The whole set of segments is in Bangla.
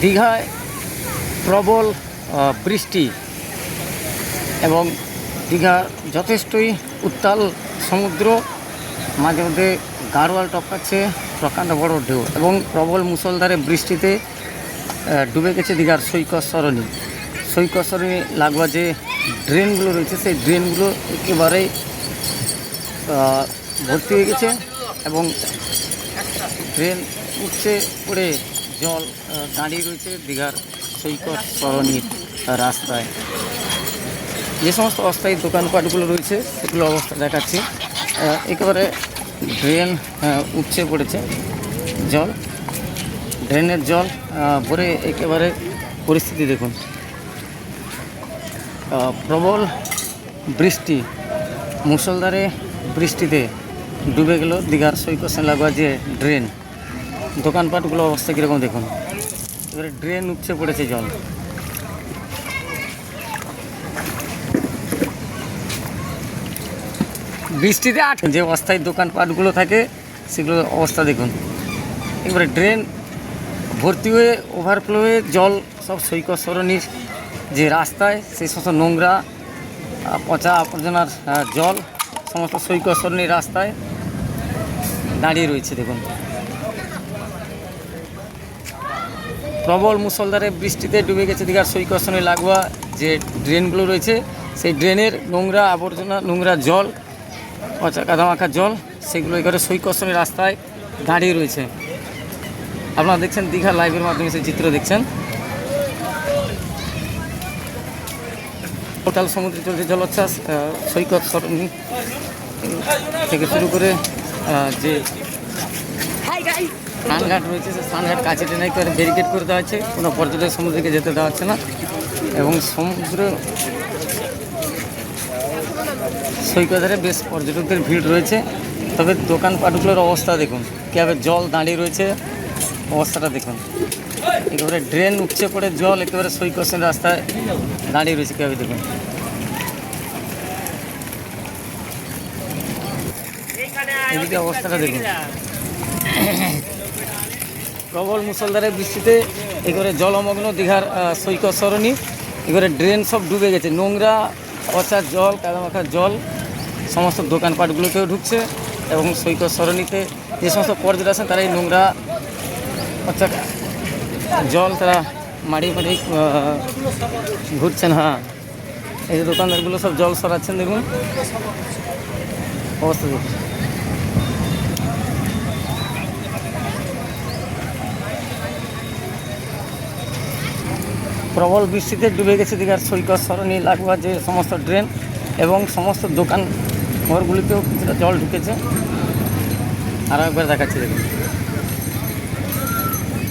দীঘায় প্রবল বৃষ্টি এবং দীঘা যথেষ্টই উত্তাল সমুদ্র। মাঝে মধ্যে গাড়োয়াল টপকাচ্ছে প্রকাণ্ড বড় ঢেউ এবং প্রবল মুসলধারে বৃষ্টিতে ডুবে গেছে দীঘার সৈকত সরণি সৈকত সরণি লাগোয়া যে ড্রেনগুলো রয়েছে সেই ড্রেনগুলো একেবারে আহ, ভর্তি হয়ে গেছে এবং ড্রেন উঠছে পড়ে জল দাঁড়িয়ে রয়েছে দীঘার সৈকত সরণির রাস্তায়। যে সমস্ত অস্থায়ী দোকানপাটগুলো রয়েছে সেগুলো অবস্থা দেখাচ্ছি। একেবারে ড্রেন উপচে পড়েছে জল। ড্রেনের জল ভরে একেবারে পরিস্থিতি দেখুন। প্রবল বৃষ্টি, মুষলধারে বৃষ্টিতে ডুবে গেল দীঘার সৈকত লাগোয়া যে ড্রেন। দোকানপাটগুলো অবস্থা কীরকম দেখুন? এবারে ড্রেন উপচে পড়েছে জল। বৃষ্টিতে আট যে অস্থায়ী দোকানপাটগুলো থাকে সেগুলো অবস্থা দেখুন। এবারে ড্রেন ভর্তি হয়ে ওভারফ্লো হয়ে জল সব সৈকত সরণির যে রাস্তায়, সেই সমস্ত নোংরা পচা আবর্জনার জল, সমস্ত সৈকত সরণির রাস্তায় দাঁড়িয়ে রয়েছে দেখুন। প্রবল মুসলধারে বৃষ্টিতে ডুবে গেছে দীঘার সৈকত সরণি লাগোয়া যে ড্রেনগুলো রয়েছে, সেই ড্রেনের নোংরা আবর্জনা, নোংরা জল কাদামাখা জল, সেগুলো এবারে সৈকসনের রাস্তায় দাঁড়িয়ে রয়েছে। আপনারা দেখছেন দীঘা লাইভের মাধ্যমে সেই চিত্র দেখছেন। টোটাল সমুদ্রে চলছে জলোচ্ছ্বাস সৈকত থেকে শুরু করে যে স্নানঘাট রয়েছে সেই স্নানঘাট কাছে টেনে করে ব্যারিকেড করে দেওয়া হচ্ছে কোনো পর্যটক সমুদ্রকে যেতে দেওয়া হচ্ছে না। এবং সমুদ্র সৈকতের বেশ পর্যটকদের ভিড় রয়েছে। তবে দোকানপাটগুলোর অবস্থা দেখুন। কীভাবে জল দাঁড়িয়ে রয়েছে, অবস্থাটা দেখুন। একেবারে ড্রেন উপচে পড়ে জল একেবারে সৈকত রাস্তায় দাঁড়িয়ে রয়েছে কীভাবে দেখুন। এদিকে অবস্থাটা দেখুন। প্রবল মুসলধারে বৃষ্টিতে একেবারে জলমগ্ন দীঘার সৈকত সরণি। এবারে ড্রেন সব ডুবে গেছে। নোংরা পচা জল, কাদামাখা জল, সমস্ত দোকানপাটগুলোতেও ঢুকছে এবং সৈকত সরণিতে যে সমস্ত পর্যটক আছেন, তারা এই নোংরা পচা জল তারা মাড়িয়ে মাড়িয়ে ঘুরছেন। হ্যাঁ এই যে দোকানদারগুলো সব জল সরাচ্ছেন, দেখুন। অবস্থা দেখুন। প্রবল বৃষ্টিতে ডুবে গেছে দীঘার সৈকত, সরণি, লাগোয়া যে সমস্ত ড্রেন এবং সমস্ত দোকান ঘরগুলিতেও কিছুটা জল ঢুকেছে। আরও একবার দেখাচ্ছি দেখুন।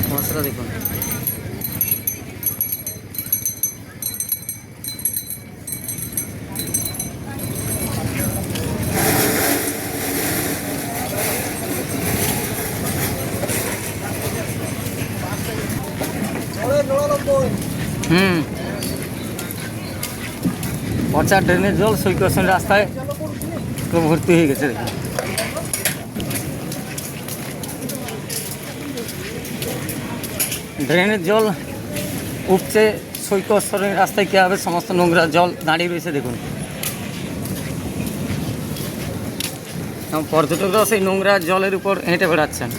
সমস্যাটা দেখুন। হুম। পচা ড্রেনের জল সৈকত রাস্তায়। পুরো ভর্তি হয়ে গেছে ড্রেনের জল উপচে সৈকত রাস্তায় কী হবে? সমস্ত নোংরা জল দাঁড়িয়ে রয়েছে দেখুন। এবং পর্যটকরাও সেই নোংরা জলের উপর হেঁটে বেড়াচ্ছেন।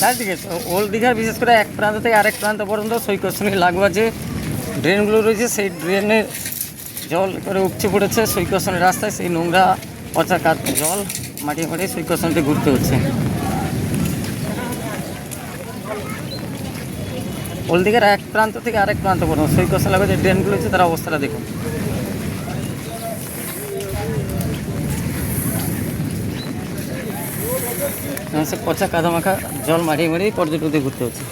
চারদিকে ওল্ড দীঘার বিশেষ করে এক প্রান্ত থেকে আরেক প্রান্ত পর্যন্ত সৈকত সঙ্গে লাগোয়া যে ড্রেনগুলো রয়েছে, সেই ড্রেনের জল করে উপচে পড়েছে। সৈকত সঙ্গে রাস্তায় সেই নোংরা পচা কাত জল মাটি মাটিয়ে সৈকত সঙ্গে ঘুরতে হচ্ছে। ওল্ড দীঘার এক প্রান্ত থেকে আরেক প্রান্ত পর্যন্ত সৈকত লাগোয়া যে ড্রেনগুলো রয়েছে, তার অবস্থাটা দেখুন। সে পচা কাদা মাখা জল মারিয়ে মারিয়ে পর্যটকদের ঘুরতে হচ্ছে।